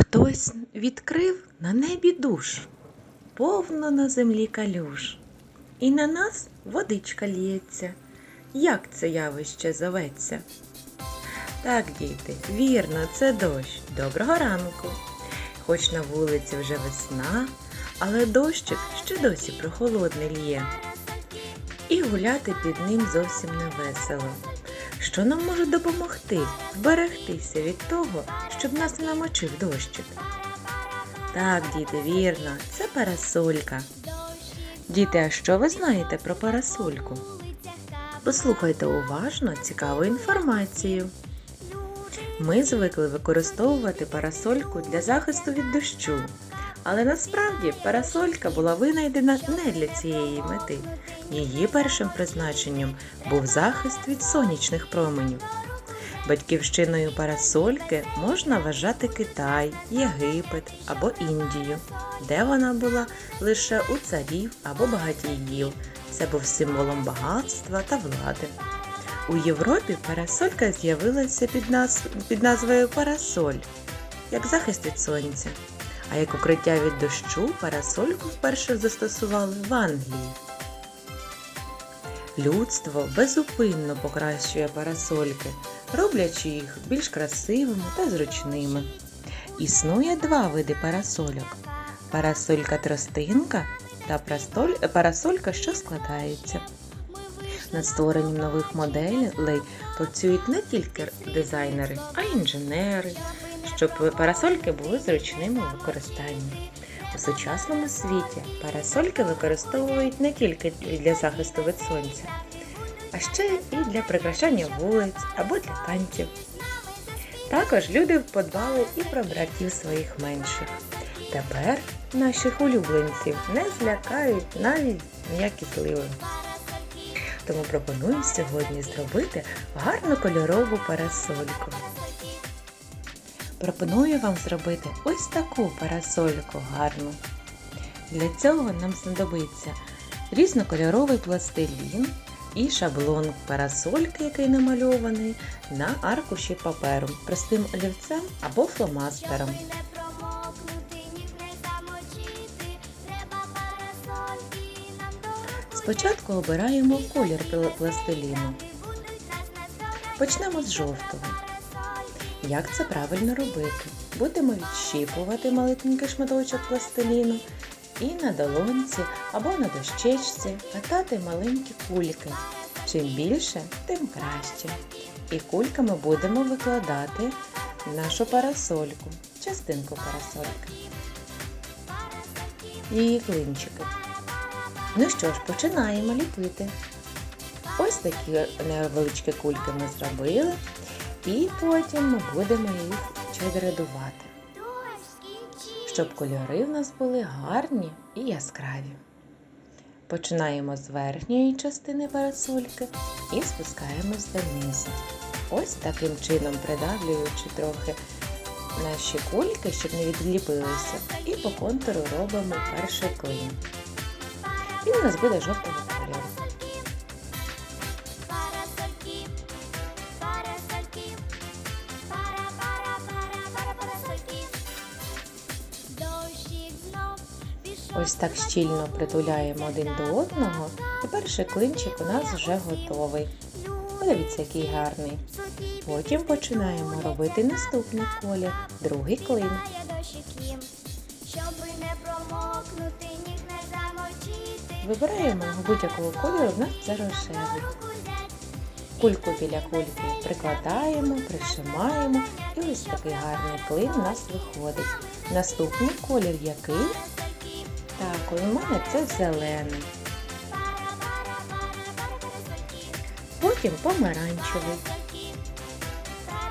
Хтось відкрив на небі душ, повно на землі калюж, і на нас водичка лється. Як це явище зоветься? Так, діти, вірно, це дощ. Доброго ранку. Хоч на вулиці вже весна, але дощик ще досі прохолодний лє. І гуляти під ним зовсім не весело. Що нам може допомогти вберегтися від того, щоб нас не намочив дощик? Так, діти, вірно, це парасолька. Діти, а що ви знаєте про парасольку? Послухайте уважно цікаву інформацію. Ми звикли використовувати парасольку для захисту від дощу. Але насправді парасолька була винайдена не для цієї мети. Її першим призначенням був захист від сонячних променів. Батьківщиною парасольки можна вважати Китай, Єгипет або Індію, де вона була лише у царів або багатіїв. Це був символом багатства та влади. У Європі парасолька з'явилася під, нас... під назвою парасоль, як захист від сонця. А як укриття від дощу парасольку вперше застосували в Англії. Людство безупинно покращує парасольки, роблячи їх більш красивими та зручними. Існує два види парасольок: парасолька тростинка та парасолька, що складається. Над створенням нових моделей працюють не тільки дизайнери, а й інженери, щоб парасольки були зручними у використанні. У сучасному світі парасольки використовують не тільки для захисту від сонця, а ще і для прикрашання вулиць або для танців. Також люди подбали і про братів своїх менших. Тепер наших улюбленців не злякають навіть ніякі зливи. Тому пропоную сьогодні зробити гарну кольорову парасольку. Пропоную вам зробити ось таку парасольку гарну. Для цього нам знадобиться різнокольоровий пластилін і шаблон парасольки, який намальований на аркуші паперу простим олівцем або фломастером. Спочатку обираємо колір пластиліну. Почнемо з жовтого. Як це правильно робити? Будемо відщіпувати маленький шматочок пластиліну і на долонці або на дощечці катати маленькі кульки. Чим більше, тим краще. І кульками будемо викладати нашу парасольку, частинку парасольки. Її клинчики. Ну що ж, починаємо ліпити. Ось такі невеличкі кульки ми зробили. І потім ми будемо їх чередувати, щоб кольори в нас були гарні і яскраві. Починаємо з верхньої частини парасольки і спускаємось донизу. Ось таким чином придавлюючи трохи наші кульки, щоб не відліпилися. І по контуру робимо перший клин. Він у нас буде жовтого Ось так щільно притуляємо один до одного. І перший клинчик у нас вже готовий. Подивіться, який гарний. Потім починаємо робити наступний колір, другий клин. Вибираємо будь-якого кольору, в нас це рожевий. Кульку біля кульки прикладаємо, пришимаємо, і ось такий гарний клин у нас виходить. Наступний колір який? Так, у мене це зелений. Потім помаранчевий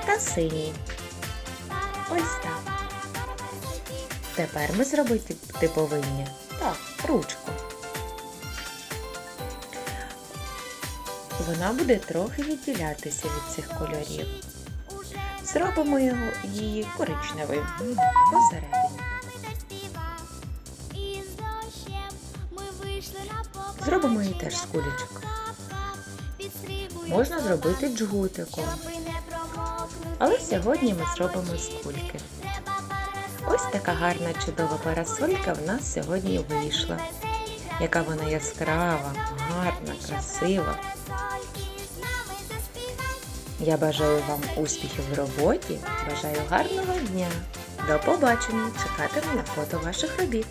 та синій. Ось так. Тепер ми зробити повинні так, ручку. Вона буде трохи відділятися від цих кольорів. Зробимо його її коричневою посередині. Зробимо її теж з кулечок. Можна зробити джгутиком, але сьогодні ми зробимо з кульки. Ось така гарна чудова парасолька в нас сьогодні вийшла. Яка вона яскрава, гарна, красива. Я бажаю вам успіхів в роботі, бажаю гарного дня. До побачення! Чекатиму на фото ваших робіт.